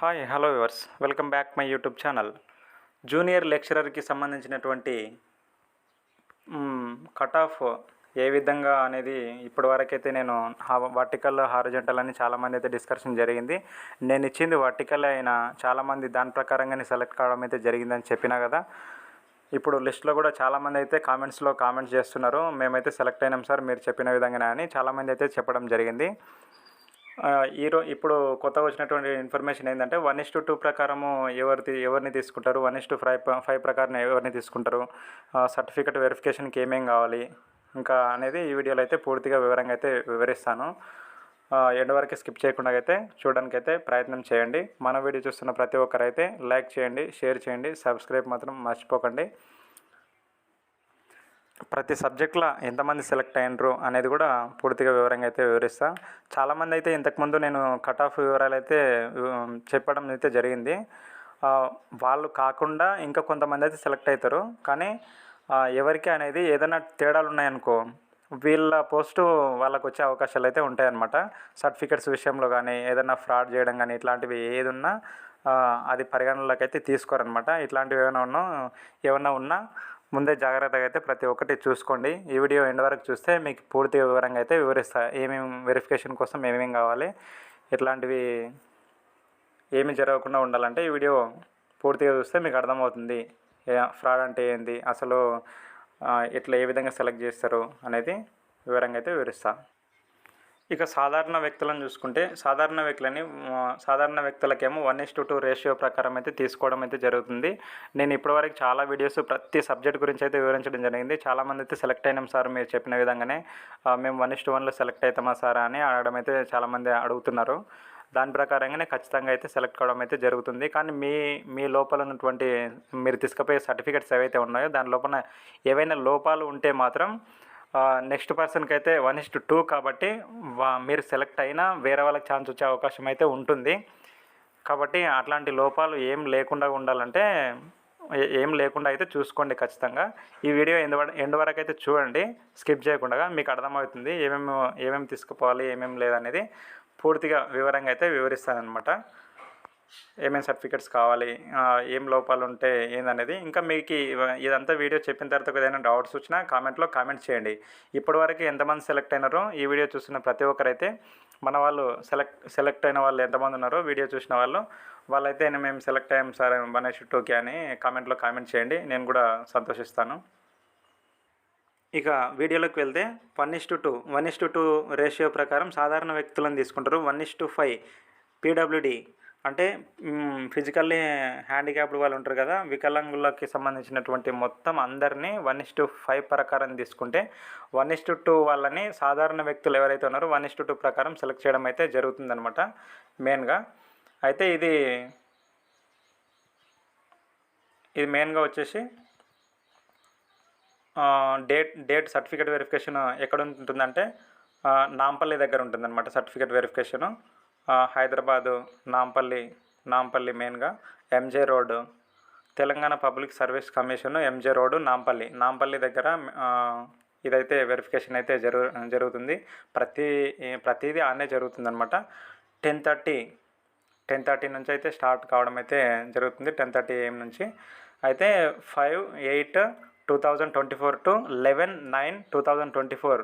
Hi hello viewers welcome back my YouTube channel junior లెక్చరర్కి సంబంధించినటువంటి cut off ఏ విధంగా అనేది ఇప్పటివరకైతే నేను వర్టికల్ హారిజెంటల్ అని చాలామంది అయితే డిస్కషన్ జరిగింది. నేను ఇచ్చింది వర్టికల్ అయినా చాలామంది దాని ప్రకారంగానే సెలెక్ట్ కావడం అయితే జరిగిందని చెప్పినా కదా. ఇప్పుడు లిస్ట్లో కూడా చాలామంది అయితే కామెంట్స్లో కామెంట్స్ చేస్తున్నారు. మేమైతే సెలెక్ట్ అయినాం సార్ మీరు చెప్పిన విధంగానే అని చాలామంది అయితే చెప్పడం జరిగింది. ఈరో ఇప్పుడు కొత్తగా వచ్చినటువంటి ఇన్ఫర్మేషన్ ఏంటంటే వన్ ఇస్ టు టూ ప్రకారము ఎవరి ఎవరిని తీసుకుంటారు? One is to five five ప్రకారం ఎవరిని తీసుకుంటారు? సర్టిఫికెట్ వెరిఫికేషన్కి ఏమేం కావాలి? ఇంకా అనేది ఈ వీడియోలో అయితే పూర్తిగా వివరంగా అయితే వివరిస్తాను. ఎండ్ వరకు స్కిప్ చేయకుండా అయితే చూడడానికి అయితే ప్రయత్నం చేయండి. మన వీడియో చూస్తున్న ప్రతి ఒక్కరైతే లైక్ చేయండి షేర్ చేయండి సబ్స్క్రైబ్ మాత్రం మర్చిపోకండి. ప్రతి సబ్జెక్ట్లో ఎంతమంది సెలెక్ట్ అయినరు అనేది కూడా పూర్తిగా వివరంగా అయితే వివరిస్తా. చాలామంది అయితే ఇంతకుముందు నేను కట్ ఆఫ్ వివరాలు అయితే చెప్పడం అయితే జరిగింది. వాళ్ళు కాకుండా ఇంకా కొంతమంది అయితే సెలెక్ట్ అవుతారు కానీ ఎవరికి అనేది ఏదైనా తేడాలు ఉన్నాయనుకో వీళ్ళ పోస్టు వాళ్ళకు వచ్చే అవకాశాలు అయితే ఉంటాయన్నమాట. సర్టిఫికెట్స్ విషయంలో కానీ ఏదైనా ఫ్రాడ్ చేయడం కానీ ఇట్లాంటివి ఏది ఉన్నా అది పరిగణనలోకి అయితే తీసుకోరనమాట ఇట్లాంటివి ఏమైనా ఉన్నా ఏమన్నా ఉన్నా ముందే జాగ్రత్తగా అయితే ప్రతి ఒక్కటి చూసుకోండి. ఈ వీడియో ఎండ్ వరకు చూస్తే మీకు పూర్తి వివరంగా అయితే వివరిస్తా ఏమేమి వెరిఫికేషన్ కోసం ఏమేమి కావాలి ఇట్లాంటివి ఏమి జరగకుండా ఉండాలంటే ఈ వీడియో పూర్తిగా చూస్తే మీకు అర్థమవుతుంది. ఫ్రాడ్ అంటే ఏంది అసలు ఇట్లా ఏ విధంగా సెలెక్ట్ చేస్తారు అనేది వివరంగా అయితే వివరిస్తాను ఇక సాధారణ వ్యక్తులను చూసుకుంటే సాధారణ వ్యక్తులని సాధారణ వ్యక్తులకేమో one is to two ratio ప్రకారం అయితే తీసుకోవడం అయితే జరుగుతుంది. నేను ఇప్పటివరకు చాలా వీడియోస్ ప్రతి సబ్జెక్ట్ గురించి అయితే వివరించడం జరిగింది. చాలామంది అయితే సెలెక్ట్ అయినాం సార్ మీరు చెప్పిన విధంగానే. మేము వన్ ఇస్ టు వన్లో సెలెక్ట్ అవుతామా సార్ అని అడగడం అయితే చాలామంది అడుగుతున్నారు. దాని ప్రకారంగానే ఖచ్చితంగా అయితే సెలెక్ట్ కావడం అయితే జరుగుతుంది. కానీ మీ మీ లోపల ఉన్నటువంటి మీరు తీసుకుపోయే సర్టిఫికెట్స్ ఏవైతే ఉన్నాయో దాని లోపల ఏవైనా లోపాలు ఉంటే మాత్రం నెక్స్ట్ పర్సన్కి అయితే వన్ ఇస్ టు టూ కాబట్టి వా మీరు సెలెక్ట్ అయినా వేరే వాళ్ళకి ఛాన్స్ వచ్చే అవకాశం అయితే ఉంటుంది. కాబట్టి అట్లాంటి లోపాలు ఏం లేకుండా ఉండాలంటే ఏం లేకుండా అయితే చూసుకోండి ఖచ్చితంగా. ఈ వీడియో ఎండ్ ఎండ్ వరకు అయితే చూడండి స్కిప్ చేయకుండా మీకు అర్థమవుతుంది ఏమేమి ఏమేమి తీసుకుపోవాలి ఏమేమి లేదనేది పూర్తిగా వివరంగా అయితే వివరిస్తానమాట ఏమేమి సర్టిఫికెట్స్ కావాలి ఏం లోపాలు ఉంటే ఏందనేది. ఇంకా మీకు ఇదంతా వీడియో చెప్పిన తర్వాత ఏదైనా డౌట్స్ వచ్చినా కామెంట్లో కామెంట్ చేయండి. ఇప్పటివరకు ఎంతమంది సెలెక్ట్ అయినారో ఈ వీడియో చూస్తున్న ప్రతి ఒక్కరైతే మన వాళ్ళు సెలెక్ట్ సెలెక్ట్ అయిన వాళ్ళు ఎంతమంది ఉన్నారో వీడియో చూసిన వాళ్ళు వాళ్ళైతే మేము సెలెక్ట్ అయ్యాం సార్ బనేష్ టూకి అని కామెంట్లో కామెంట్ చేయండి. నేను కూడా సంతోషిస్తాను. ఇక వీడియోలోకి వెళ్తే one is to two. One is to two ratio ప్రకారం సాధారణ వ్యక్తులను తీసుకుంటారు. One is to five. PWD. అంటే ఫిజికల్లీ హ్యాండిక్యాప్డ్ వాళ్ళు ఉంటారు కదా వికలాంగులకి సంబంధించినటువంటి మొత్తం అందరినీ వన్ ఇస్ టు ఫైవ్ ప్రకారం తీసుకుంటే వన్ ఇస్ టు టూ వాళ్ళని సాధారణ వ్యక్తులు ఎవరైతే ఉన్నారో వన్ ఇస్ టు టూ ప్రకారం సెలెక్ట్ చేయడం అయితే జరుగుతుందనమాట మెయిన్గా అయితే ఇది ఇది మెయిన్గా వచ్చేసి డేట్ డేట్ సర్టిఫికేట్ వెరిఫికేషన్ ఎక్కడ ఉంటుందంటే నాంపల్లి దగ్గర ఉంటుందన్నమాట సర్టిఫికేట్ వెరిఫికేషను హైదరాబాదు నాంపల్లి నాంపల్లి మెయిన్గా MJ road Telangana public service commission MJ road Nampally. Nampally దగ్గర ఇదైతే వెరిఫికేషన్ అయితే జరుగు జరుగుతుంది. ప్రతి ప్రతిదీ ఆనే జరుగుతుంది అనమాట టెన్ థర్టీ టెన్ థర్టీ నుంచి అయితే స్టార్ట్ కావడం అయితే జరుగుతుంది టెన్ థర్టీ ఏఎం నుంచి. అయితే five eight two thousand twenty four to eleven nine two thousand twenty four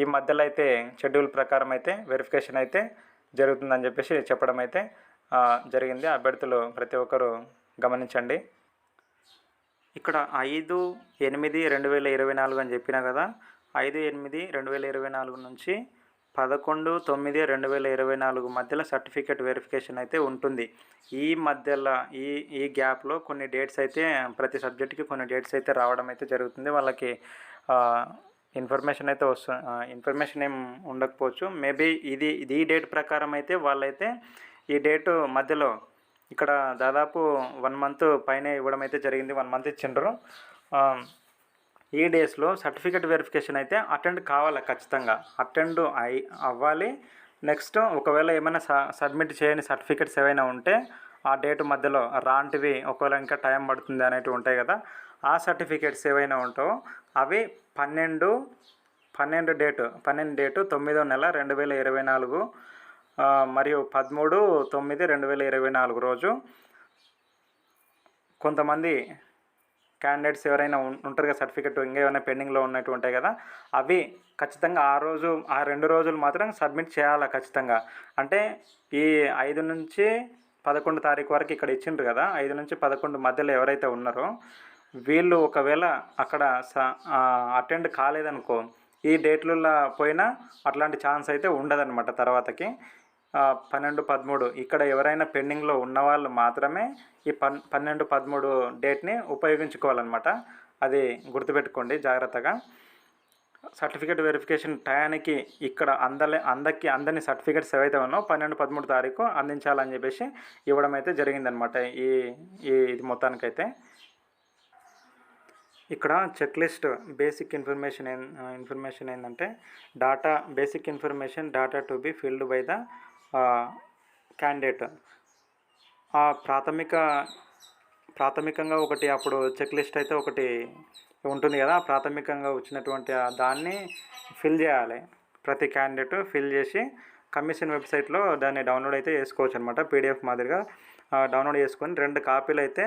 ఈ మధ్యలో అయితే షెడ్యూల్ ప్రకారం అయితే వెరిఫికేషన్ అయితే జరుగుతుందని చెప్పేసి చెప్పడం అయితే జరిగింది. అభ్యర్థులు ప్రతి ఒక్కరూ గమనించండి. ఇక్కడ ఐదు ఎనిమిది రెండు వేల ఇరవై నాలుగు అని చెప్పినా కదా ఐదు ఎనిమిది రెండు వేల ఇరవై నాలుగు నుంచి పదకొండు తొమ్మిది రెండు వేల ఇరవై నాలుగు మధ్యలో సర్టిఫికేట్ వెరిఫికేషన్ అయితే ఉంటుంది. ఈ మధ్యలో ఈ ఈ గ్యాప్లో కొన్ని డేట్స్ అయితే ప్రతి సబ్జెక్ట్కి కొన్ని డేట్స్ అయితే రావడం అయితే జరుగుతుంది. వాళ్ళకి ఇన్ఫర్మేషన్ అయితే వస్తు ఇన్ఫర్మేషన్ ఏం ఉండకపోవచ్చు. మేబీ ఇది ఇది ఈ డేట్ ప్రకారం అయితే వాళ్ళైతే ఈ డేటు మధ్యలో ఇక్కడ దాదాపు వన్ మంత్ పైన ఇవ్వడం అయితే జరిగింది వన్ మంత్ ఇచ్చిండ్రు. ఈ డేస్లో సర్టిఫికేట్ వెరిఫికేషన్ అయితే అటెండ్ కావాలి ఖచ్చితంగా? అటెండ్ అయి అవ్వాలి. నెక్స్ట్ ఒకవేళ ఏమైనా స సబ్మిట్ చేయని సర్టిఫికేట్స్ ఏవైనా ఉంటే ఆ డేట్ మధ్యలో రాంటివి ఒకవేళ ఇంకా టైం పడుతుంది అనేటివి ఉంటాయి కదా ఆ సర్టిఫికేట్స్ ఏవైనా ఉంటావో అవి పన్నెండు పన్నెండు డేటు పన్నెండు డేటు తొమ్మిదో నెల రెండు వేల ఇరవై నాలుగు మరియు పదమూడు తొమ్మిది రెండు వేల ఇరవై నాలుగు రోజు. కొంతమంది క్యాండిడేట్స్ ఎవరైనా ఉంటారు కదా సర్టిఫికెట్ ఇంకా ఏమైనా పెండింగ్లో ఉన్నట్టు ఉంటాయి కదా అవి ఖచ్చితంగా ఆ రోజు ఆ రెండు రోజులు మాత్రం సబ్మిట్ చేయాలి ఖచ్చితంగా. అంటే ఈ ఐదు నుంచి పదకొండు తారీఖు వరకు ఇక్కడ ఇచ్చిండ్రు కదా ఐదు నుంచి పదకొండు మధ్యలో ఎవరైతే ఉన్నారో వీళ్ళు ఒకవేళ అక్కడ స అటెండ్ కాలేదనుకో ఈ డేట్లలో పోయినా అట్లాంటి ఛాన్స్ అయితే ఉండదన్నమాట తర్వాతకి. పన్నెండు పదమూడు ఇక్కడ ఎవరైనా పెండింగ్లో ఉన్న వాళ్ళు మాత్రమే ఈ పన్ పన్నెండు పదమూడు డేట్ని ఉపయోగించుకోవాలన్నమాట. అది గుర్తుపెట్టుకోండి జాగ్రత్తగా. సర్టిఫికేట్ వెరిఫికేషన్ టయానికి ఇక్కడ అందలే అందరికి అందరినీ సర్టిఫికేట్స్ ఏవైతే ఉన్నో పన్నెండు పదమూడు తారీఖు అందించాలని చెప్పేసి ఇవ్వడం అయితే జరిగిందనమాట ఈ ఈ ఇది మొత్తానికైతే. ఇక్కడ చెక్ లిస్ట్ బేసిక్ ఇన్ఫర్మేషన్ ఏం ఇన్ఫర్మేషన్ ఏంటంటే data basic information data to be filled by the candidate ఆ ప్రాథమిక ప్రాథమికంగా ఒకటి అప్పుడు చెక్ లిస్ట్ అయితే ఒకటి ఉంటుంది కదా ప్రాథమికంగా వచ్చినటువంటి దాన్ని ఫిల్ చేయాలి. ప్రతి క్యాండిడేట్ ఫిల్ చేసి కమిషన్ వెబ్సైట్లో దాన్ని డౌన్లోడ్ అయితే చేసుకోవచ్చు అనమాట పీడిఎఫ్ మాదిరిగా. డౌన్లోడ్ చేసుకొని రెండు కాపీలు అయితే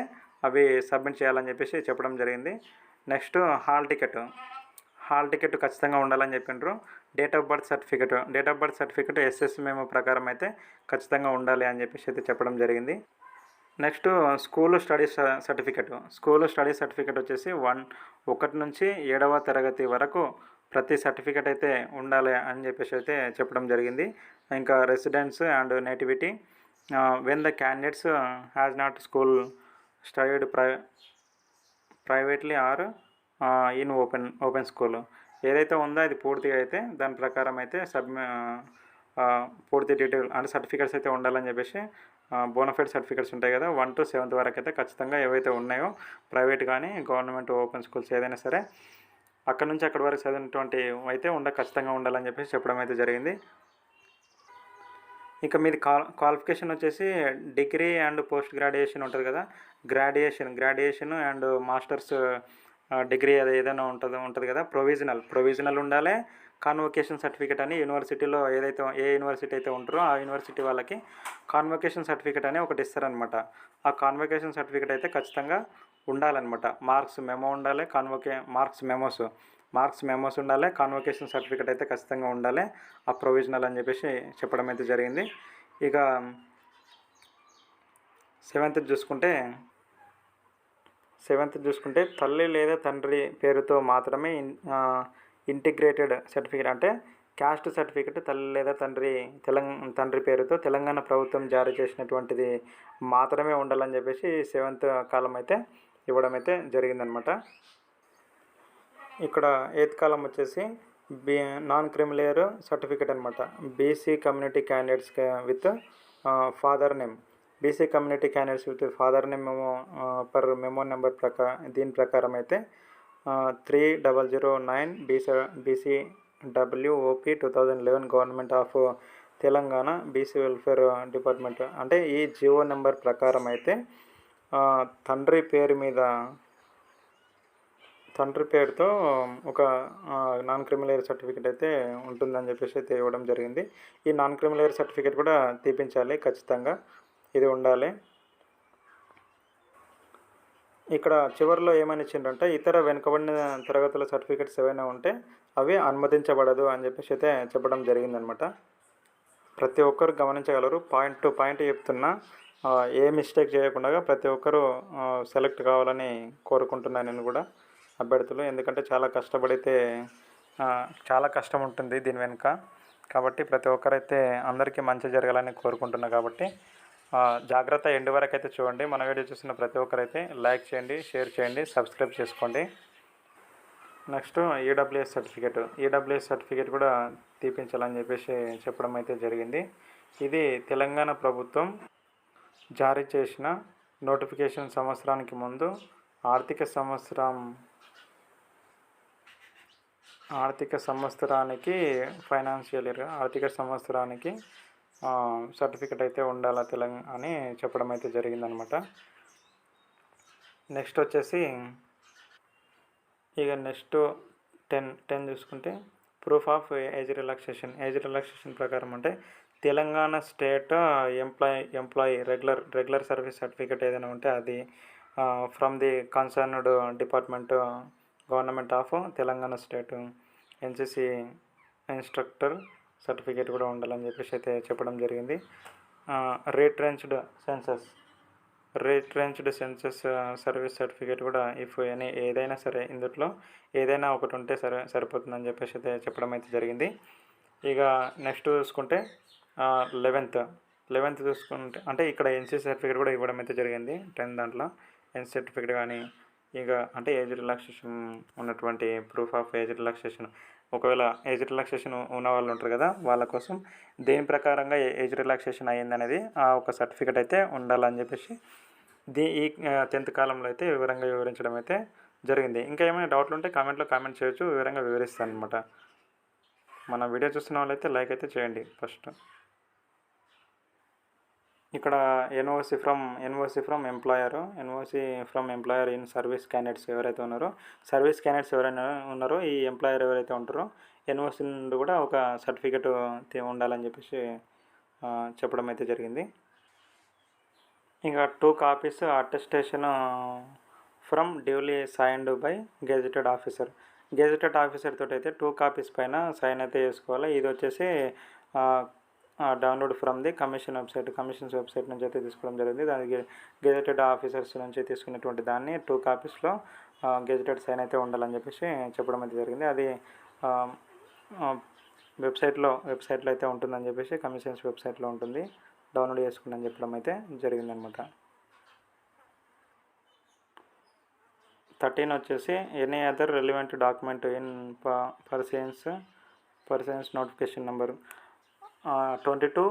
అవి సబ్మిట్ చేయాలని చెప్పేసి చెప్పడం జరిగింది. Next hall ticket. Hall ticket ఖచ్చితంగా ఉండాలని చెప్పిండ్రు date of birth certificate. Date of birth certificate SS మేము ప్రకారం అయితే ఖచ్చితంగా ఉండాలి అని చెప్పేసి అయితే చెప్పడం జరిగింది. Next school study certificate. School study certificate వచ్చేసి వన్ ఒకటి నుంచి ఏడవ తరగతి వరకు ప్రతి సర్టిఫికెట్ అయితే ఉండాలి అని చెప్పేసి అయితే చెప్పడం జరిగింది. ఇంకా residence and nativity. When the candidates has not school studied pri privately or in open open school. ఏదైతే ఉందో అది పూర్తిగా అయితే దాని ప్రకారం అయితే సబ్ పూర్తి డీటెయిల్ అంటే సర్టిఫికేట్స్ అయితే ఉండాలని చెప్పేసి బోనఫైడ్ సర్టిఫికేట్స్ ఉంటాయి కదా వన్ టు సెవెంత్ వరకు అయితే ఖచ్చితంగా ఏవైతే ఉన్నాయో ప్రైవేట్ కానీ గవర్నమెంట్ ఓపెన్ స్కూల్స్ ఏదైనా సరే అక్కడ నుంచి అక్కడి వరకు చదివినటువంటి అయితే ఉండ ఖచ్చితంగా ఉండాలని చెప్పేసి చెప్పడం అయితే జరిగింది. ఇక మీది క్వాల్ క్వాలిఫికేషన్ వచ్చేసి డిగ్రీ అండ్ పోస్ట్ గ్రాడ్యుయేషన్ ఉంటుంది కదా? Graduation graduation and masters degree అది ఏదైనా ఉంటుంది ఉంటుంది కదా? ప్రొవిజనల్ ప్రొవిజనల్ ఉండాలి. కాన్వకేషన్ సర్టిఫికేట్ అని యూనివర్సిటీలో ఏదైతే ఏ యూనివర్సిటీ అయితే ఉంటారో ఆ యూనివర్సిటీ వాళ్ళకి కాన్వకేషన్ సర్టిఫికేట్ అని ఒకటి ఇస్తారనమాట ఆ కాన్వకేషన్ సర్టిఫికేట్ అయితే ఖచ్చితంగా ఉండాలన్నమాట. మార్క్స్ మెమో ఉండాలి convoca marks memos marks memos ఉండాలి. కాన్వకేషన్ సర్టిఫికేట్ అయితే ఖచ్చితంగా ఉండాలి. ఆ ప్రొవిజనల్ అని చెప్పేసి చెప్పడం అయితే జరిగింది. ఇక సెవెంత్ చూసుకుంటే సెవెంత్ చూసుకుంటే తల్లి లేదా తండ్రి పేరుతో మాత్రమే ఇంటిగ్రేటెడ్ సర్టిఫికేట్ అంటే క్యాస్ట్ సర్టిఫికేట్ తల్లి లేదా తండ్రి తెలంగాణ తండ్రి పేరుతో తెలంగాణ ప్రభుత్వం జారీ చేసినటువంటిది మాత్రమే ఉండాలని చెప్పేసి సెవెంత్ కాలం అయితే ఇవ్వడం అయితే జరిగిందనమాట. ఇక్కడ ఎయిత్ కాలం వచ్చేసి B non creamy layer certificate అనమాట BC community candidates with father name. BC community candidates with father name memo per memo number ప్రకా దీని ప్రకారం అయితే three double zero nine BC BC WOP two thousand eleven government of Telangana BC welfare department. అంటే ఈ Jio number ప్రకారం అయితే తండ్రి పేరు మీద తండ్రి పేరుతో ఒక నాన్ నాన్ క్రిమిలేయర్ సర్టిఫికేట్ అయితే ఉంటుందని చెప్పేసి అయితే ఇవ్వడం జరిగింది. ఈ నాన్ క్రిమిలేయర్ సర్టిఫికేట్ కూడా తీపించాలి ఖచ్చితంగా. ఇది ఉండాలి. ఇక్కడ చివరిలో ఏమని ఇచ్చిండ్రంటే ఇతర వెనుకబడిన తరగతుల సర్టిఫికేట్స్ ఏవైనా ఉంటే అవి అనుమతించబడదు అని చెప్పేసి అయితే చెప్పడం జరిగిందనమాట. ప్రతి ఒక్కరు గమనించగలరు. పాయింట్ టు పాయింట్ చెప్తున్నా ఏ మిస్టేక్ చేయకుండా ప్రతి ఒక్కరూ సెలెక్ట్ కావాలని కోరుకుంటున్నాను నేను కూడా. అభ్యర్థులు. ఎందుకంటే చాలా కష్టపడితే చాలా కష్టం ఉంటుంది దీని వెనుక. కాబట్టి ప్రతి ఒక్కరైతే అందరికీ మంచి జరగాలని కోరుకుంటున్నా కాబట్టి జాగ్రత్త ఎండు వరకు అయితే చూడండి. మన వీడియో చూసిన ప్రతి ఒక్కరైతే లైక్ చేయండి షేర్ చేయండి సబ్స్క్రైబ్ చేసుకోండి. Next EWS certificate. EWS certificate కూడా తీపించాలని చెప్పేసి చెప్పడం అయితే జరిగింది. ఇది తెలంగాణ ప్రభుత్వం జారీ చేసిన నోటిఫికేషన్ సంవత్సరానికి ముందు ఆర్థిక సంవత్సరం ఆర్థిక సంవత్సరానికి ఫైనాన్షియల్ ఇయర్ ఆర్థిక సంవత్సరానికి సర్టిఫికెట్ అయితే ఉండాలా తెలంగాణ అని చెప్పడం అయితే జరిగిందనమాట. నెక్స్ట్ వచ్చేసి ఇక నెక్స్ట్ టెన్ టెన్ చూసుకుంటే proof of age relaxation age relaxation ప్రకారం అంటే Telangana state employ employee regular regular service certificate ఏదైనా ఉంటే అది from the concerned department government of Telangana state NCC instructor certificate కూడా ఉండాలని చెప్పేసి అయితే చెప్పడం జరిగింది. Rate census census rate census service certificate కూడా ఇఫ్ ఎనీ ఏదైనా సరే ఇందులో ఏదైనా ఒకటి ఉంటే సరే సరిపోతుందని చెప్పేసి అయితే చెప్పడం అయితే జరిగింది. ఇక నెక్స్ట్ చూసుకుంటే లెవెన్త్ లెవెన్త్ చూసుకుంటే అంటే ఇక్కడ ఎన్సీ సర్టిఫికేట్ కూడా ఇవ్వడం అయితే జరిగింది. టెన్త్ దాంట్లో ఎన్సీ సర్టిఫికేట్ కానీ ఇక అంటే ఏజ్ రిలాక్సేషన్ ఉన్నటువంటి ప్రూఫ్ ఆఫ్ ఏజ్ రిలాక్సేషన్ ఒకవేళ ఏజ్ రిలాక్సేషన్ ఉన్న వాళ్ళు ఉంటారు కదా వాళ్ళ కోసం దేని ప్రకారంగా ఏజ్ రిలాక్సేషన్ అయ్యిందనేది ఆ ఒక సర్టిఫికేట్ అయితే ఉండాలని చెప్పేసి దీ ఈ టెన్త్ కాలంలో అయితే వివరంగా వివరించడం అయితే జరిగింది. ఇంకా ఏమైనా డౌట్లు ఉంటే కామెంట్లో కామెంట్ చేయొచ్చు వివరంగా వివరిస్తాను అనమాట మన వీడియో చూస్తున్న వాళ్ళైతే లైక్ అయితే చేయండి ఫస్ట్ ఇక్కడ NOC from NOC from employer. NOC from employer in service candidates ఎవరైతే ఉన్నారో సర్వీస్ క్యాండిడేట్స్ ఎవరైనా ఉన్నారో ఈ ఎంప్లాయర్ ఎవరైతే ఉంటారో ఎన్ఓసి నుండి కూడా ఒక సర్టిఫికెట్ ఉండాలని చెప్పేసి చెప్పడం అయితే జరిగింది. ఇంకా two copies attestation from duly signed by gazetted officer. Gazetted officer తోటి అయితే టూ కాపీస్ పైన సైన్ అయితే చేసుకోవాలి ఇది వచ్చేసి download from the commission website commissions website నుంచి అయితే తీసుకోవడం జరిగింది. దానికి గెజెటెడ్ ఆఫీసర్స్ నుంచి తీసుకున్నటువంటి దాన్ని టూ కాపీస్లో గెజెటెడ్ సైన్ అయితే ఉండాలని చెప్పేసి చెప్పడం అయితే జరిగింది. అది వెబ్సైట్లో వెబ్సైట్లో అయితే ఉంటుందని చెప్పేసి కమిషన్స్ వెబ్సైట్లో ఉంటుంది. డౌన్లోడ్ చేసుకుని చెప్పడం అయితే జరిగిందనమాట. థర్టీన్ వచ్చేసి any other relevant document in persons persons notification number twenty two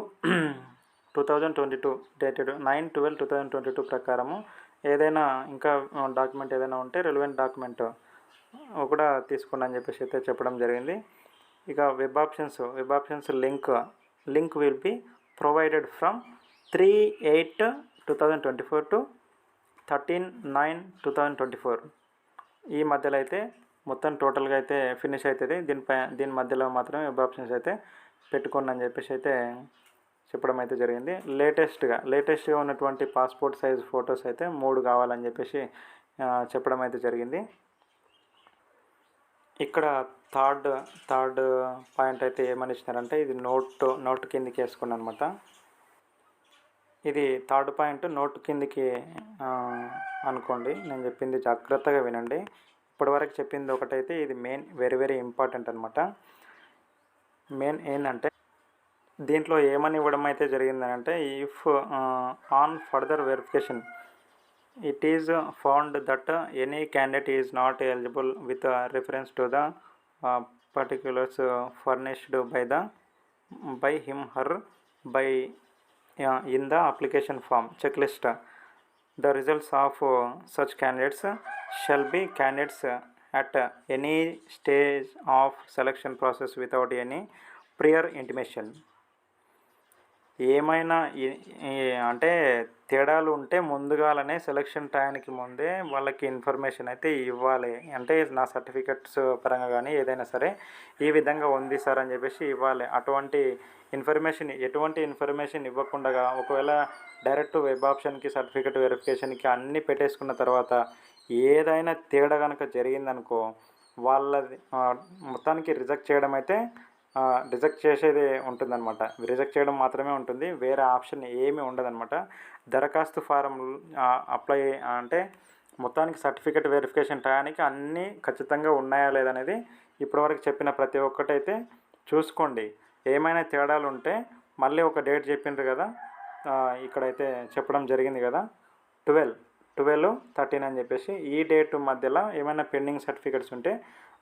two thousand twenty two dated nine twelve two thousand twenty two ప్రకారము ఏదైనా ఇంకా డాక్యుమెంట్ ఏదైనా ఉంటే రిలవెంట్ డాక్యుమెంట్ కూడా తీసుకోండి అని చెప్పేసి అయితే చెప్పడం జరిగింది. ఇక web options web options link link will be provided from three eight two thousand twenty four to thirteen nine two thousand twenty four ఈ మధ్యలో అయితే మొత్తం టోటల్గా అయితే ఫినిష్ అవుతుంది. దీనిపై దీని మధ్యలో మాత్రమే వెబ్ ఆప్షన్స్ అయితే పెట్టుకోండి అని చెప్పేసి అయితే చెప్పడం అయితే జరిగింది. లేటెస్ట్గా లేటెస్ట్గా ఉన్నటువంటి పాస్పోర్ట్ సైజ్ ఫొటోస్ అయితే మూడు కావాలని చెప్పేసి చెప్పడం అయితే జరిగింది. ఇక్కడ థర్డ్ థర్డ్ పాయింట్ అయితే ఏమని ఇచ్చినారంటే ఇది నోట్ నోట్ కిందికి వేసుకోండి అనమాట ఇది థర్డ్ పాయింట్ నోట్ కిందికి అనుకోండి. నేను చెప్పింది జాగ్రత్తగా వినండి. ఇప్పటివరకు చెప్పింది ఒకటైతే ఇది మెయిన్ వెరీ వెరీ ఇంపార్టెంట్ అనమాట మెయిన్ ఏంటంటే దీంట్లో ఏమని ఇవ్వడం అయితే జరిగిందంటే if on further verification it is found that any candidate is not eligible with reference to the particulars furnished by the by him her by in the application form check list the results of such candidates shall be candidates at any stage of selection process without any prior intimation. ఏమైనా అంటే తేడాలు ఉంటే ముందుగానే selection టైంకి ముందే వాళ్ళకి information అయితే ఇవ్వాలి. అంటే నా సర్టిఫికెట్స్ పరంగా కానీ ఏదైనా సరే ఈ విధంగా ఉంది సార్ అని చెప్పేసి ఇవ్వాలి. అటువంటి ఇన్ఫర్మేషన్ ఎటువంటి ఇన్ఫర్మేషన్ ఇవ్వకుండా ఒకవేళ డైరెక్ట్ వెబ్ ఆప్షన్కి సర్టిఫికెట్ వెరిఫికేషన్కి అన్నీ పెట్టేసుకున్న తర్వాత ఏదైనా తేడా కనుక జరిగిందనుకో వాళ్ళది మొత్తానికి రిజెక్ట్ చేయడం అయితే రిజెక్ట్ చేసేది ఉంటుందన్నమాట. రిజెక్ట్ చేయడం మాత్రమే ఉంటుంది. వేరే ఆప్షన్ ఏమీ ఉండదన్నమాట. దరఖాస్తు ఫారం అప్లై అంటే మొత్తానికి సర్టిఫికెట్ వెరిఫికేషన్ టయానికి అన్నీ ఖచ్చితంగా ఉన్నాయా లేదనేది ఇప్పటివరకు చెప్పిన ప్రతి ఒక్కటైతే చూసుకోండి. ఏమైనా తేడాలు ఉంటే మళ్ళీ ఒక డేట్ చెప్పిండ్రు కదా ఇక్కడైతే చెప్పడం జరిగింది కదా. ట్వెల్వ్. ట్వెల్వ్ థర్టీన్ అని చెప్పేసి ఈ డేట్ మధ్యలో ఏమైనా పెండింగ్ సర్టిఫికెట్స్ ఉంటే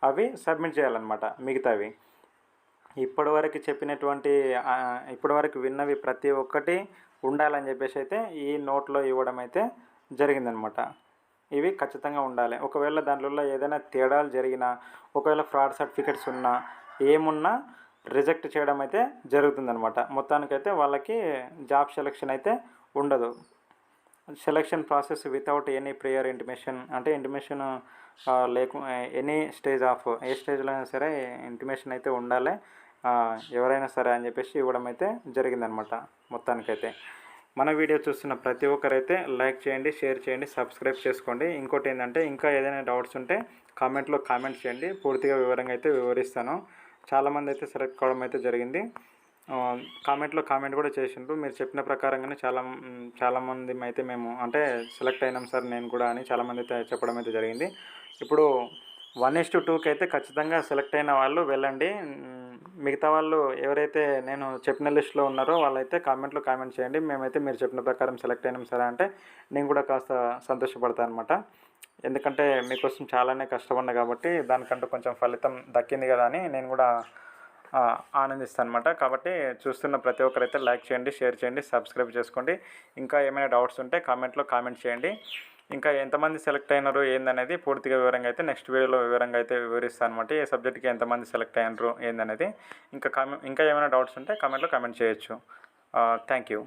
అవి సబ్మిట్ చేయాలన్నమాట మిగతావి. ఇప్పటివరకు చెప్పినటువంటి ఇప్పటివరకు విన్నవి ప్రతి ఒక్కటి ఉండాలని చెప్పేసి అయితే ఈ నోట్లో ఇవ్వడం అయితే జరిగిందనమాట ఇవి ఖచ్చితంగా ఉండాలి. ఒకవేళ దాంట్లో ఏదైనా తేడాలు జరిగినా ఒకవేళ ఫ్రాడ్ సర్టిఫికెట్స్ ఉన్నా ఏమున్నా రిజెక్ట్ చేయడం అయితే జరుగుతుందనమాట మొత్తానికైతే వాళ్ళకి జాబ్ సెలెక్షన్ అయితే ఉండదు. Selection process without any prayer intimation అంటే ఇంటిమేషన్ లేకు ఎనీ స్టేజ్ ఆఫ్ ఏ స్టేజ్లో అయినా సరే ఇంటిమేషన్ అయితే ఉండాలి. ఎవరైనా సరే అని చెప్పేసి ఇవ్వడం అయితే జరిగిందనమాట మొత్తానికైతే. మన వీడియో చూస్తున్న ప్రతి ఒక్కరైతే లైక్ చేయండి షేర్ చేయండి సబ్స్క్రైబ్ చేసుకోండి. ఇంకోటి ఏంటంటే ఇంకా ఏదైనా డౌట్స్ ఉంటే కామెంట్లో కామెంట్ చేయండి. పూర్తిగా వివరంగా అయితే వివరిస్తాను. చాలామంది అయితే సెలెక్ట్ కావడం అయితే జరిగింది. కామెంట్లో కామెంట్ కూడా చేసిండ్రు. మీరు చెప్పిన ప్రకారంగానే చాలా చాలామంది అయితే మేము అంటే సెలెక్ట్ అయినాం సార్ నేను కూడా అని చాలామంది అయితే చెప్పడం అయితే జరిగింది. ఇప్పుడు వన్ ఇస్ టు టూకి అయితే ఖచ్చితంగా సెలెక్ట్ అయిన వాళ్ళు వెళ్ళండి. మిగతా వాళ్ళు ఎవరైతే నేను చెప్పిన లిస్ట్లో ఉన్నారో వాళ్ళైతే కామెంట్లో కామెంట్ చేయండి. మేమైతే మీరు చెప్పిన ప్రకారం సెలెక్ట్ అయినాం సరే అంటే నేను కూడా కాస్త సంతోషపడతాను అనమాట ఎందుకంటే మీకోసం చాలానే కష్టపడినా కాబట్టి దానికంటూ కొంచెం ఫలితం దక్కింది కదా అని నేను కూడా ఆ, ఆనందిస్తాను అనమాట కాబట్టి చూస్తున్న ప్రతి ఒక్కరైతే లైక్ చేయండి షేర్ చేయండి సబ్స్క్రైబ్ చేసుకోండి. ఇంకా ఏమైనా డౌట్స్ ఉంటే కామెంట్లో కామెంట్ చేయండి. ఇంకా ఎంతమంది సెలెక్ట్ అయినారు ఏందనేది పూర్తిగా వివరంగా అయితే నెక్స్ట్ వీడియోలో వివరంగా అయితే వివరిస్తాను అనమాట ఏ సబ్జెక్ట్కి ఎంతమంది సెలెక్ట్ అయినారు ఏందనేది. ఇంకా కామె ఇంకా ఏమైనా డౌట్స్ ఉంటే కామెంట్లో కామెంట్ చేయొచ్చు. Thank you.